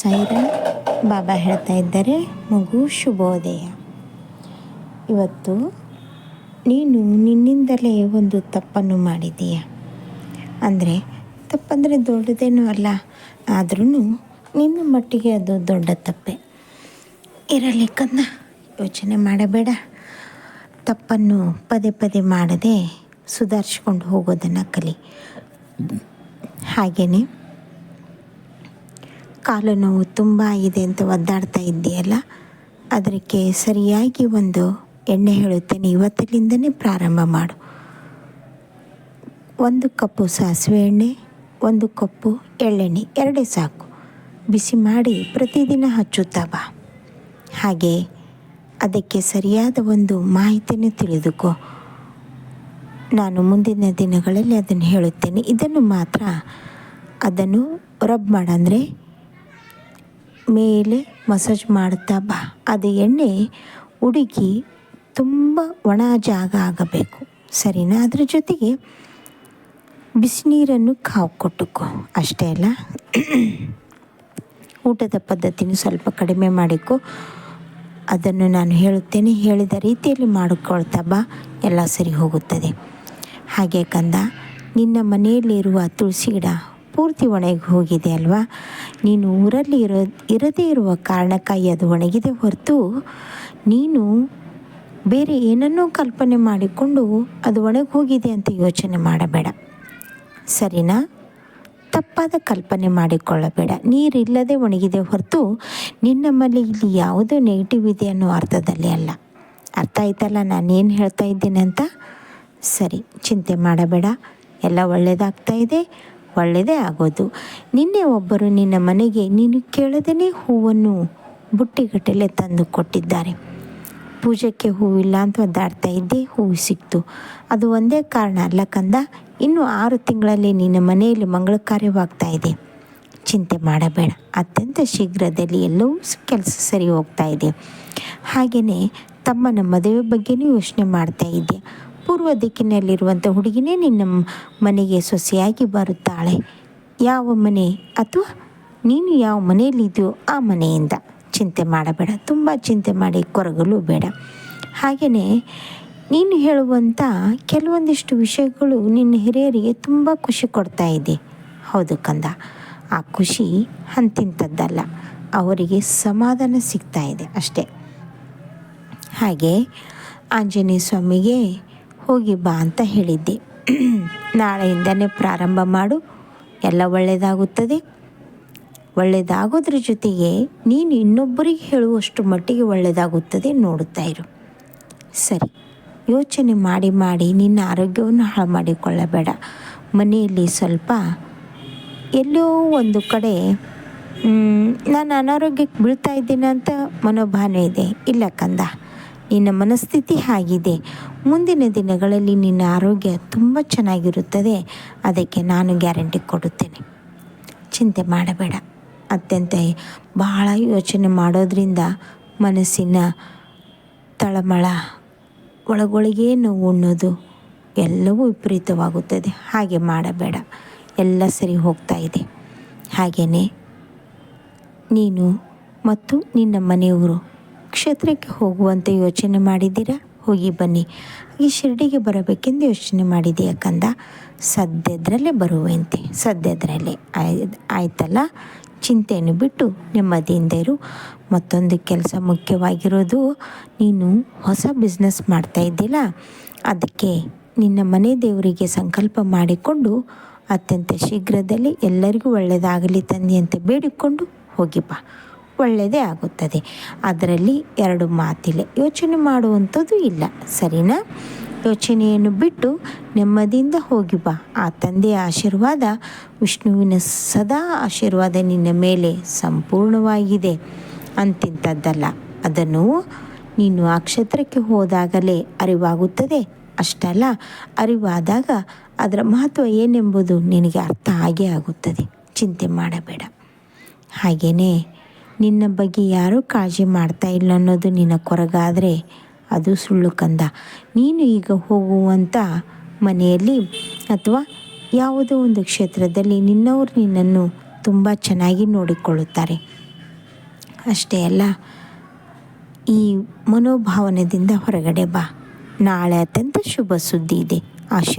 ಸಾಯಿರಾಮ್ ಬಾಬಾ ಹೇಳ್ತಾ ಇದ್ದಾರೆ, ಮಗು ಶುಭೋದಯ. ಇವತ್ತು ನೀನು ನಿನ್ನಿಂದಲೇ ಒಂದು ತಪ್ಪನ್ನು ಮಾಡಿದೀಯ ಅಂದರೆ, ತಪ್ಪಂದರೆ ದೊಡ್ಡದೇನೂ ಅಲ್ಲ ಆದ್ರೂ ನಿನ್ನ ಮಟ್ಟಿಗೆ ಅದು ದೊಡ್ಡ ತಪ್ಪೆ. ಇರಲಿ ಕನ್ನ ಯೋಚನೆ ಮಾಡಬೇಡ. ತಪ್ಪನ್ನು ಪದೇ ಪದೇ ಮಾಡದೆ ಸುಧಾರಿಸ್ಕೊಂಡು ಹೋಗೋದನ್ನು ಕಲಿ. ಹಾಗೆಯೇ ಕಾಲು ನೋವು ತುಂಬ ಇದೆ ಅಂತ ಒದ್ದಾಡ್ತಾ ಇದ್ದೀಯಲ್ಲ? ಅದಕ್ಕೆ ಸರಿಯಾಗಿ ಒಂದು ಎಣ್ಣೆ ಹೇಳುತ್ತೇನೆ. ಇವತ್ತಿನಿಂದನೇ ಪ್ರಾರಂಭ ಮಾಡು. ಒಂದು ಕಪ್ಪು ಸಾಸಿವೆ ಎಣ್ಣೆ, ಒಂದು ಕಪ್ಪು ಎಳ್ಳೆಣ್ಣೆ, ಎರಡೇ ಸಾಕು. ಬಿಸಿ ಮಾಡಿ ಪ್ರತಿದಿನ ಹಚ್ಚುತ್ತಾ ಬಾ. ಹಾಗೆ ಅದಕ್ಕೆ ಸರಿಯಾದ ಒಂದು ಮಾಹಿತಿಯನ್ನು ತಿಳಿದುಕೋ. ನಾನು ಮುಂದಿನ ದಿನಗಳಲ್ಲಿ ಅದನ್ನು ಹೇಳುತ್ತೇನೆ. ಇದನ್ನು ಮಾತ್ರ ಅದನ್ನು ರಬ್ ಮಾಡಂದರೆ ಮೇಲೆ ಮಸಾಜ್ ಮಾಡ್ತಾ ಬಾ. ಅದು ಎಣ್ಣೆ ಹುಡುಗಿ ತುಂಬ ಒಣ ಜಾಗ ಆಗಬೇಕು. ಸರಿನಾ? ಅದರ ಜೊತೆಗೆ ಬಿಸಿನೀರನ್ನು ಕಾವು ಕೊಟ್ಟುಕೋ. ಅಷ್ಟೇ ಅಲ್ಲ? ಊಟದ ಪದ್ಧತಿನೂ ಸ್ವಲ್ಪ ಕಡಿಮೆ ಮಾಡಿಕೊ. ಅದನ್ನು ನಾನು ಹೇಳುತ್ತೇನೆ. ಹೇಳಿದ ರೀತಿಯಲ್ಲಿ ಮಾಡಿಕೊಳ್ತಾ ಬಾ. ಎಲ್ಲ ಸರಿ ಹೋಗುತ್ತದೆ. ಹಾಗೆ ಕಂದ, ನಿನ್ನ ಮನೆಯಲ್ಲಿರುವ ತುಳಸಿ ಗಿಡ ಪೂರ್ತಿ ಒಣಗಿ ಹೋಗಿದೆ ಅಲ್ವಾ? ನೀನು ಊರಲ್ಲಿ ಇರೋ, ಇರದೇ ಇರುವ ಕಾರಣಕ್ಕಾಗಿ ಅದು ಒಣಗಿದೆ ಹೊರತು ನೀನು ಬೇರೆ ಏನನ್ನೂ ಕಲ್ಪನೆ ಮಾಡಿಕೊಂಡು ಅದು ಒಣಗಿ ಹೋಗಿದೆ ಅಂತ ಯೋಚನೆ ಮಾಡಬೇಡ. ಸರಿನಾ? ತಪ್ಪಾದ ಕಲ್ಪನೆ ಮಾಡಿಕೊಳ್ಳಬೇಡ. ನೀರಿಲ್ಲದೆ ಒಣಗಿದೆ ಹೊರತು ನಿನ್ನ ಮೇಲೆ ಇಲ್ಲಿ ಯಾವುದೋ ನೆಗೆಟಿವ್ ಇದೆ ಅನ್ನೋ ಅರ್ಥದಲ್ಲಿ ಅಲ್ಲ. ಅರ್ಥ ಆಯ್ತಲ್ಲ ನಾನೇನು ಹೇಳ್ತಾ ಇದ್ದೀನಿ ಅಂತ? ಸರಿ, ಚಿಂತೆ ಮಾಡಬೇಡ. ಎಲ್ಲ ಒಳ್ಳೆಯದಾಗ್ತಾ ಇದೆ. ಒಳ್ಳೆಯದೇ ಆಗೋದು. ನಿನ್ನೆ ಒಬ್ಬರು ನಿನ್ನ ಮನೆಗೆ ನೀನು ಕೇಳದೇ ಹೂವನ್ನು ಬುಟ್ಟಿಗಟ್ಟಲೆ ತಂದು ಕೊಟ್ಟಿದ್ದಾರೆ. ಪೂಜೆಗೆ ಹೂವಿಲ್ಲ ಅಂತ ಒದ್ದಾಡ್ತಾ ಇದ್ದೆ ಹೂವು ಸಿಕ್ತು. ಅದು ಒಂದೇ ಕಾರಣ ಅಲ್ಲ ಕಂದ, ಇನ್ನು ಆರು ತಿಂಗಳಲ್ಲಿ ನಿನ್ನ ಮನೆಯಲ್ಲಿ ಮಂಗಳ ಕಾರ್ಯವಾಗ್ತಾ ಇದೆ. ಚಿಂತೆ ಮಾಡಬೇಡ. ಅತ್ಯಂತ ಶೀಘ್ರದಲ್ಲಿ ಎಲ್ಲವೂ ಕೆಲಸ ಸರಿ ಹೋಗ್ತಾ ಇದೆ. ಹಾಗೆಯೇ ತಮ್ಮನ ಮದುವೆ ಬಗ್ಗೆಯೂ ಯೋಚನೆ ಮಾಡ್ತಾ ಇದ್ದೆ. ಪೂರ್ವ ದಿಕ್ಕಿನಲ್ಲಿರುವಂಥ ಹುಡುಗಿನೇ ನಿನ್ನ ಮನೆಗೆ ಸೊಸೆಯಾಗಿ ಬರುತ್ತಾಳೆ. ಯಾವ ಮನೆ ಅಥವಾ ನೀನು ಯಾವ ಮನೆಯಲ್ಲಿದೆಯೋ ಆ ಮನೆಯಿಂದ ಚಿಂತೆ ಮಾಡಬೇಡ. ತುಂಬ ಚಿಂತೆ ಮಾಡಿ ಕೊರಗಲು ಬೇಡ. ಹಾಗೆಯೇ ನೀನು ಹೇಳುವಂಥ ಕೆಲವೊಂದಿಷ್ಟು ವಿಷಯಗಳು ನಿನ್ನ ಹಿರಿಯರಿಗೆ ತುಂಬ ಖುಷಿ ಕೊಡ್ತಾ ಇದೆ. ಹೌದು ಕಂದ, ಆ ಖುಷಿ ಅಂತಿಂಥದ್ದಲ್ಲ. ಅವರಿಗೆ ಸಮಾಧಾನ ಸಿಗ್ತಾ ಇದೆ ಅಷ್ಟೇ. ಹಾಗೆ ಆಂಜನೇಯ ಸ್ವಾಮಿಗೆ ಹೋಗಿ ಬಾ ಅಂತ ಹೇಳಿದ್ದೆ. ನಾಳೆಯಿಂದನೇ ಪ್ರಾರಂಭ ಮಾಡು. ಎಲ್ಲ ಒಳ್ಳೆಯದಾಗುತ್ತದೆ ಒಳ್ಳೆಯದಾಗೋದ್ರ ಜೊತೆಗೆ ನೀನು ಇನ್ನೊಬ್ಬರಿಗೆ ಹೇಳುವಷ್ಟು ಮಟ್ಟಿಗೆ ಒಳ್ಳೆಯದಾಗುತ್ತದೆ ನೋಡುತ್ತಾ ಇರು. ಸರಿ, ಯೋಚನೆ ಮಾಡಿ ಮಾಡಿ ನಿನ್ನ ಆರೋಗ್ಯವನ್ನು ಹಾಳು ಮಾಡಿಕೊಳ್ಳಬೇಡ. ಮನೆಯಲ್ಲಿ ಸ್ವಲ್ಪ ಎಲ್ಲೋ ಒಂದು ಕಡೆ ನಾನು ಅನಾರೋಗ್ಯಕ್ಕೆ ಬೀಳ್ತಾ ಇದ್ದೀನಿ ಅಂತ ಮನೋಭಾವನೆ ಇದೆ. ಇಲ್ಲ ಕಂದ. ನಿನ್ನ ಮನಸ್ಥಿತಿ ಆಗಿದೆ. ಮುಂದಿನ ದಿನಗಳಲ್ಲಿ ನಿನ್ನ ಆರೋಗ್ಯ ತುಂಬ ಚೆನ್ನಾಗಿರುತ್ತದೆ. ಅದಕ್ಕೆ ನಾನು ಗ್ಯಾರಂಟಿ ಕೊಡುತ್ತೇನೆ. ಚಿಂತೆ ಮಾಡಬೇಡ. ಅತ್ಯಂತ ಬಹಳ ಯೋಚನೆ ಮಾಡೋದರಿಂದ ಮನಸ್ಸಿನ ತಳಮಳ, ಒಳಗೊಳಗೇ ನೋವು ಉಣ್ಣೋದು ಎಲ್ಲವೂ ವಿಪರೀತವಾಗುತ್ತದೆ. ಹಾಗೆ ಮಾಡಬೇಡ. ಎಲ್ಲ ಸರಿ ಹೋಗ್ತಾ ಇದೆ. ಹಾಗೆಯೇ ನೀನು ಮತ್ತು ನಿನ್ನ ಮನೆಯವರು ಕ್ಷೇತ್ರಕ್ಕೆ ಹೋಗುವಂತೆ ಯೋಚನೆ ಮಾಡಿದ್ದೀರಾ? ಹೋಗಿ ಬನ್ನಿ. ಈ ಶಿರಡಿಗೆ ಬರಬೇಕೆಂದು ಯೋಚನೆ ಮಾಡಿದೆಯಾ ಕಂದ? ಸದ್ಯದ್ರಲ್ಲೇ ಬರುವಂತೆ. ಸದ್ಯದ್ರಲ್ಲೇ ಆಯ್ ಆಯ್ತಲ್ಲ? ಚಿಂತೆಯನ್ನು ಬಿಟ್ಟು ನೆಮ್ಮದಿಯಿಂದ ಇರು. ಮತ್ತೊಂದು ಕೆಲಸ ಮುಖ್ಯವಾಗಿರೋದು, ನೀನು ಹೊಸ ಬಿಸ್ನೆಸ್ ಮಾಡ್ತಾ ಇದ್ದಿಲ್ಲ ಅದಕ್ಕೆ ನಿನ್ನ ಮನೆ ದೇವರಿಗೆ ಸಂಕಲ್ಪ ಮಾಡಿಕೊಂಡು ಅತ್ಯಂತ ಶೀಘ್ರದಲ್ಲಿ ಎಲ್ಲರಿಗೂ ಒಳ್ಳೆಯದಾಗಲಿ ತಂದೆ ಅಂತ ಬೇಡಿಕೊಂಡು ಹೋಗಿ ಬಾ. ಒಳ್ಳೆಯದೇ ಆಗುತ್ತದೆ. ಅದರಲ್ಲಿ ಎರಡು ಮಾತಿಲ್ಲ ಯೋಚನೆ ಮಾಡುವಂಥದ್ದು ಇಲ್ಲ. ಸರಿನಾ? ಯೋಚನೆಯನ್ನು ಬಿಟ್ಟು ನೆಮ್ಮದಿಯಿಂದ ಹೋಗಿ ಬಾ. ಆ ತಂದೆಯ ಆಶೀರ್ವಾದ ವಿಷ್ಣುವಿನ ಸದಾ ಆಶೀರ್ವಾದ ನಿನ್ನ ಮೇಲೆ ಸಂಪೂರ್ಣವಾಗಿದೆ. ಅಂತಿಂಥದ್ದಲ್ಲ. ಅದನ್ನು ನೀನು ಆ ಕ್ಷೇತ್ರಕ್ಕೆ ಹೋದಾಗಲೇ ಅರಿವಾಗುತ್ತದೆ. ಅಷ್ಟಲ್ಲ, ಅರಿವಾದಾಗ ಅದರ ಮಹತ್ವ ಏನೆಂಬುದು ನಿನಗೆ ಅರ್ಥ ಆಗೇ ಆಗುತ್ತದೆ. ಚಿಂತೆ ಮಾಡಬೇಡ. ಹಾಗೆಯೇ ನಿನ್ನ ಬಗ್ಗೆ ಯಾರೂ ಕಾಳಜಿ ಮಾಡ್ತಾ ಇಲ್ಲ ಅನ್ನೋದು ನಿನ್ನ ಕೊರಗಾದರೆ ಅದು ಸುಳ್ಳು ಕಂದ. ನೀನು ಈಗ ಹೋಗುವಂಥ ಮನೆಯಲ್ಲಿ ಅಥವಾ ಯಾವುದೋ ಒಂದು ಕ್ಷೇತ್ರದಲ್ಲಿ ನಿನ್ನವರು ನಿನ್ನನ್ನು ತುಂಬ ಚೆನ್ನಾಗಿ ನೋಡಿಕೊಳ್ಳುತ್ತಾರೆ. ಅಷ್ಟೇ ಅಲ್ಲ, ಈ ಮನೋಭಾವನೆಯಿಂದ ಹೊರಗಡೆ ಬಾ. ನಾಳೆ ಅತ್ಯಂತ ಶುಭ ಸುದ್ದಿ ಇದೆ. ಆಶೀರ್ವಾದ.